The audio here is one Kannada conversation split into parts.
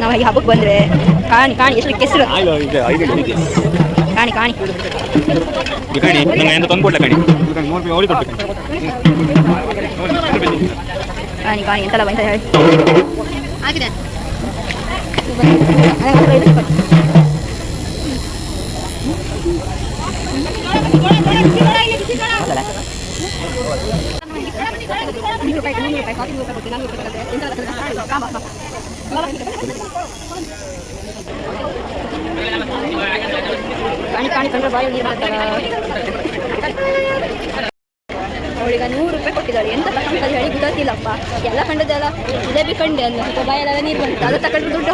ನಾವು ಈ ಹಬ್ಬಕ್ಕೆ ಬಂದ್ರೆ ಕಾಣಿ ಕಾಣಿ ಎಷ್ಟು ಕೆಸರು ಆಯ್ಲು ಇದೆ ಐದು ಇದೆ ಕಾಣಿ ಕಾಣಿ ಈ ಕಣಿ ನಂಗೆ ಎಂತ ತಂದು ಕೊಡ್ಲ ಕಣಿ ನೂರು ರೂಪಾಯಿ ಅವಳಿ ಕೊಟ್ಟು ಕಾಣಿ ಕಾಣಿ ಎಂತಲ್ಲ ಅಂತ ಹೇಳಿ ಆಗಿದೆ ಕಾಣಿ ಕಾಣಿ, ಕಂಡ್ರೆ ಬಾಯಿ ನೀರು ಬರ್ತಾವ ಅವಳಿಗೆ ನೂರು ರೂಪಾಯಿ ಕೊಟ್ಟಿದ್ದಾರೆ. ಎಂತ ತಗೊಂಡು ಹೇಳಿ ಗೊತ್ತಿಲ್ಲಪ್ಪ ಎಲ್ಲ ಕಂಡದಲ್ಲ ಜಿಲೇಬಿ ಕಂಡೆ ಅಲ್ಲ ಸ್ವಲ್ಪ ಬಾಯಲ್ಲೆಲ್ಲ ನೀರು ಬಂತು ಅದು ತಗೊಂಡು ದುಡ್ಡು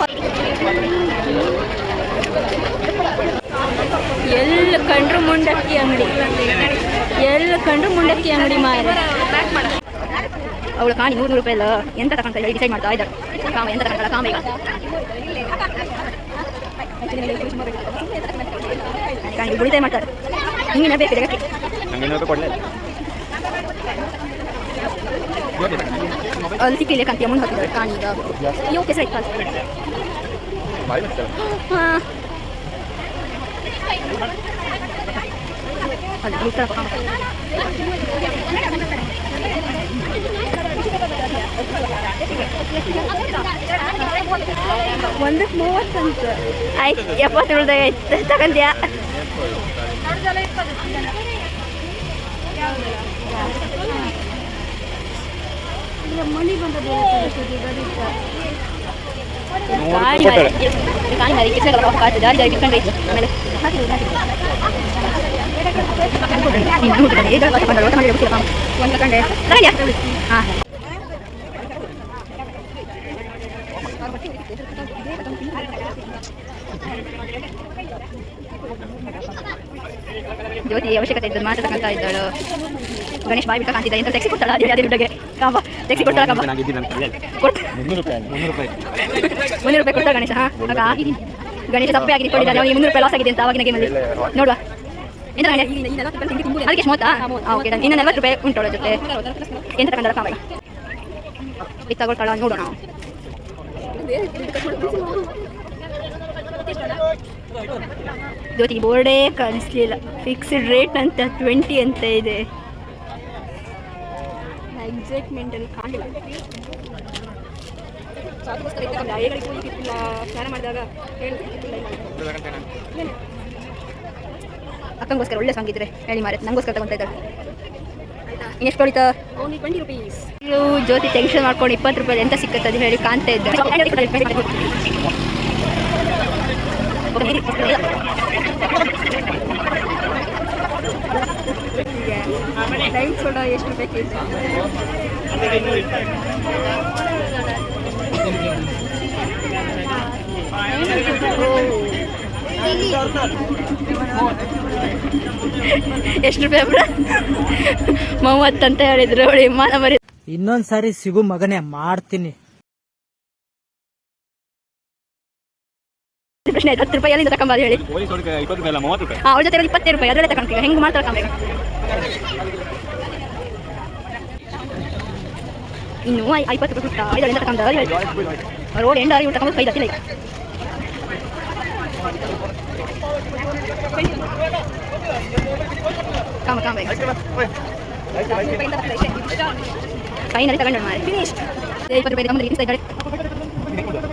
ಎಲ್ ಎಲ್ಲ ಕಂಡ್ರು ಮುಂಡಕ್ಕಿ ಅಂಗಡಿ. ಎಲ್ಲ ಕಂಡ್ರು ಮುಂಡಕ್ಕಿ ಅಂಗಡಿ ಮಾರ. ಅವಳು ಕಾಣಿ ನೂರು ರೂಪಾಯಿ ಅಲ್ಲ ಎಂತ ತಗೊಂತ ಹೇಳಿ ಡಿಸೈಡ್ ಮಾಡ್ತಾ ಇದ್ದಾಳೆ ಕಾಮ ಎಂತ ತಗೊಂಡಲ್ಲ ಕಾಮ ಈಗ ಕಾಣಿ ಉಳಿತಾಯ ಮಾಡ್ತಾರೆ ಹಿಂಗಿನ ಬೇಕು ಜಗಕ್ಕೆ ನಂಗೆ ಇನ್ನೂರು ರೂಪಾಯಿ ಕೊಡಲೇ ಅಲ್ಲಿ ಸಿಕ್ಕಿಲ್ಲ ಕಾಂತಿಯ ಮುಂದೆ ಹಾಕಿದ್ದಾರೆ ಕಾಣಿ ಈಗ ಅಯ್ಯೋ ಕೆಸರು ಇತ್ತು ಅಲ್ಲಿ. ಬಾಯಿ ಬರ್ತಾರೆ ಹಾಂ ಅಲ್ಲಿ ಒಂದಕ್ಕೆ ಮೂವತ್ತಂತ ಆಯ್ತು ಎಪ್ಪತ್ತು ಉಳ್ದಾಗ ಆಯ್ತು ತಗೊಂಡ್ಯಾ ಮಣಿ ಬಂದದ್ದು ಕಾಣಿ ಮಾರಿ ಕಾಣಿ ಮಾರಿ ಕಿಸೆ ಕಲ ಪಾಪ ಕಾಟು ದಾರಿ ದಾರಿ ಕಿತ್ಕೊಂಡ್ರೆ ಆಮೇಲೆ ಹಾಕಿದ್ರು ಒಂದು ತಗೊಂಡೆ ತಗೊಂಡ್ಯಾ ಹಾಂ ಜ್ಯೋತಿ ಅವಶ್ಯಕತೆ ಇದ್ದು ಮಾತ್ರ ತಗೊಂತ ಇದ್ದಾಳು. ಗಣೇಶ್ ಬಾಯಿ ಬಿಟ್ಟು ಕಾಣ್ತಿದ್ದ. ಎಂತ ತೆಗೆಸಿ ಕೊಡ್ತಾಳ? ಅದೇ ಅದೇ ಬಿಡಗೆ ಕಾಬ ತೆಗ್ಸಿ ಕೊಡ್ತಾಳ ಕಾಬ ಮುನ್ನೂರು ರೂಪಾಯಿ ಕೊಟ್ಟ ಗಣೇಶ? ಹಾ ಗಣೇಶ ತಪ್ಪೇ ಆಗಿ ಕೊಟ್ಟಿದ್ದಾನೆ ಅವನಿಗೆ ಮುನ್ನೂರು ರೂಪಾಯಿ ಲಾಸ್ ಆಗಿದೆ ಅಂತ ಅವಾಗಿನ ಗೇಮಲ್ಲಿ ನೋಡುವ. ಅದಕ್ಕೆ ಮೂವತ್ತಾ? ಓಕೆ ಇನ್ನು ನಲ್ವತ್ತು ರೂಪಾಯಿ ಉಂಟು ಜೊತೆ. ಎಂತ ಕಂಡ ಕಾಮ ತಗೊಳ್ತಾಳ? ನೋಡೋಣ. ಜ್ಯೋತಿಗೆ ಬೋರ್ಡೇ ಕಾಣಿಸ್ಲಿಲ್ಲ ಫಿಕ್ಸ್ಡ್ ರೇಟ್ ಅಂತ ಟ್ವೆಂಟಿ ಅಂತ ಇದೆ. ಎಕ್ಸೈಟ್ಮೆಂಟಲ್ಲಿ ಮಾಡಿದಾಗ ಅಕ್ಕಂಗೋಸ್ಕರ ಒಳ್ಳೆ ಸಾಂಗ್ ಇದ್ರೆ ಹೇಳಿ ಮಾರೆ. ನಂಗೋಸ್ಕರ ತಗೊಂತ ಇದ್ದಾಳೆ. ಇನ್ನೆಷ್ಟು ಕೊಡಿತ only twenty rupees Jyothi tension ಮಾಡ್ಕೊಂಡು ಇಪ್ಪತ್ತು ರೂಪಾಯಿ ಎಂತ ಸಿಕ್ಕತ್ತೆ ಅದು ಹೇಳಿ ಕಾಣ್ತಾ ಇದ್ದೆ. ಸೋಡಾ ಎಷ್ಟು ಬೇಕಿತ್ತು ಎಷ್ಟು ರೂಪಾಯಿ ಬ್ರ ಮೂವತ್ತು ಅಂತ ಹೇಳಿದ್ರು ಅವಳು ವಿಮಾನ ಬರೀ ಇನ್ನೊಂದ್ಸಾರಿ ಸಿಗು ಮಗನೇ ಮಾಡ್ತೀನಿ. ಪ್ರಶ್ನೆ ಹತ್ತು ರೂಪಾಯಿ ಎಲ್ಲಿಂದ ಹೇಳಿ? ಅವಳ ಜೊತೆ ಇಪ್ಪತ್ತೈದು ರೂಪಾಯಿ ಅದರಲ್ಲೇ ತಗೊಂತೀವಿ ಹೆಂಗೆ ಮಾಡ್ತಾರೆ ತಗೊಂಬೇಕು ಇನ್ನು ಐ- ಐವತ್ತು ರೂಪಾಯಿ ಕೊಟ್ಟ ಐದರಿಂದ ತಗೊಂಡ ಹೇಳಿ ರೋಡ್ ಎಂಡ್ ಆಗಿ ತಗೊಂಡು ಕೈ ಹತ್ತಿಲ್ಲ ಈಗ. காம காம ಕೈ ನಡೆ ತಗೊಂಡು ಮಾಡಿ ಫಿನಿಶ್ ಇಪ್ಪತ್ತು ರೂಪಾಯಿ ತಗೊಂಡು ಸೈಡ್